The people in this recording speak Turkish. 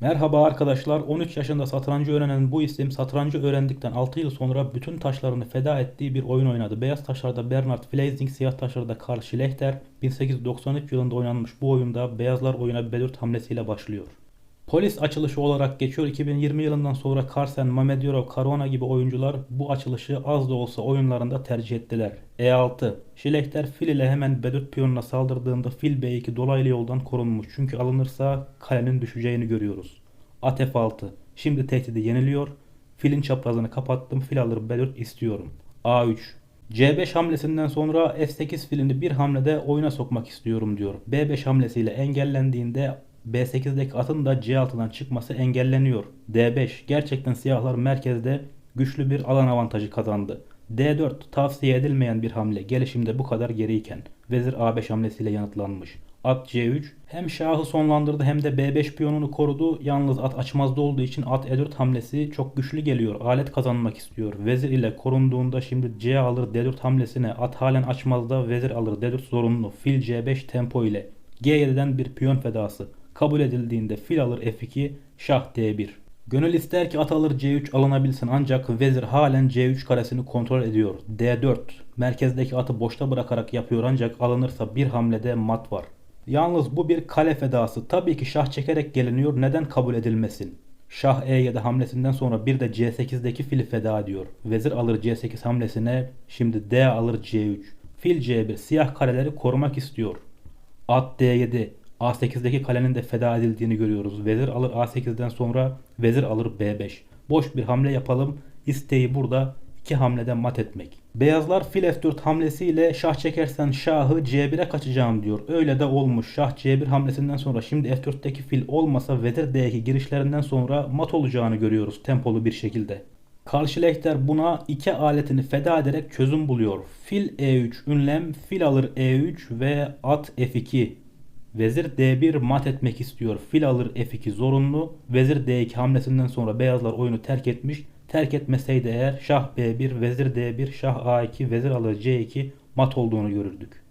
Merhaba arkadaşlar. 13 yaşında satrancı öğrenen bu isim satrancı öğrendikten 6 yıl sonra bütün taşlarını feda ettiği bir oyun oynadı. Beyaz taşlarda Bernard Fleising, siyah taşlarda Karl Schlechter. 1893 yılında oynanmış bu oyunda beyazlar oyuna B4 hamlesiyle başlıyor. Polis açılışı olarak geçiyor. 2020 yılından sonra Carsen, Mamedorov, Caruana gibi oyuncular bu açılışı az da olsa oyunlarında tercih ettiler. E6. Schlechter fil ile hemen B4 piyonuna saldırdığında fil B2 dolaylı yoldan korunmuş. Çünkü alınırsa kalenin düşeceğini görüyoruz. At F6. Şimdi tehdidi yeniliyor. Filin çaprazını kapattım. Fil alır B4 istiyorum. A3. C5 hamlesinden sonra F8 filini bir hamlede oyuna sokmak istiyorum diyor. B5 hamlesiyle engellendiğinde B8'deki atın da C6'dan çıkması engelleniyor. D5 gerçekten siyahlar merkezde güçlü bir alan avantajı kazandı. D4 tavsiye edilmeyen bir hamle gelişimde bu kadar geriyken vezir A5 hamlesiyle yanıtlanmış. At C3 hem şahı sonlandırdı hem de B5 piyonunu korudu. Yalnız at açmazda olduğu için at E4 hamlesi çok güçlü geliyor. Alet kazanmak istiyor. Vezir ile korunduğunda şimdi C alır D4 hamlesine at halen açmazda vezir alır D4 zorunlu. Fil C5 tempo ile G7'den bir piyon fedası. Kabul edildiğinde fil alır F2, şah D1. Gönül ister ki at alır C3 alınabilsin ancak vezir halen C3 karesini kontrol ediyor. D4 merkezdeki atı boşta bırakarak yapıyor ancak alınırsa bir hamlede mat var. Yalnız bu bir kale fedası. Tabii ki şah çekerek geliniyor. Neden kabul edilmesin? Şah E7 hamlesinden sonra bir de C8'deki fili feda ediyor. Vezir alır C8 hamlesine şimdi D alır C3. Fil C1 siyah kareleri korumak istiyor. At D7 A8'deki kalenin de feda edildiğini görüyoruz. Vezir alır A8'den sonra vezir alır B5. Boş bir hamle yapalım. İsteği burada iki hamlede mat etmek. Beyazlar fil F4 hamlesiyle şah çekersen şahı C1'e kaçacağım diyor. Öyle de olmuş. Şah C1 hamlesinden sonra şimdi F4'teki fil olmasa vezir D2 girişlerinden sonra mat olacağını görüyoruz tempolu bir şekilde. Karl Schlechter buna iki aletini feda ederek çözüm buluyor. Fil E3 ünlem, fil alır E3 ve at F2 Vezir D1 mat etmek istiyor. Fil alır F2 zorunlu. Vezir D2 hamlesinden sonra beyazlar oyunu terk etmiş. Terk etmeseydi eğer şah B1, vezir D1, şah A2, vezir alır C2 mat olduğunu görürdük.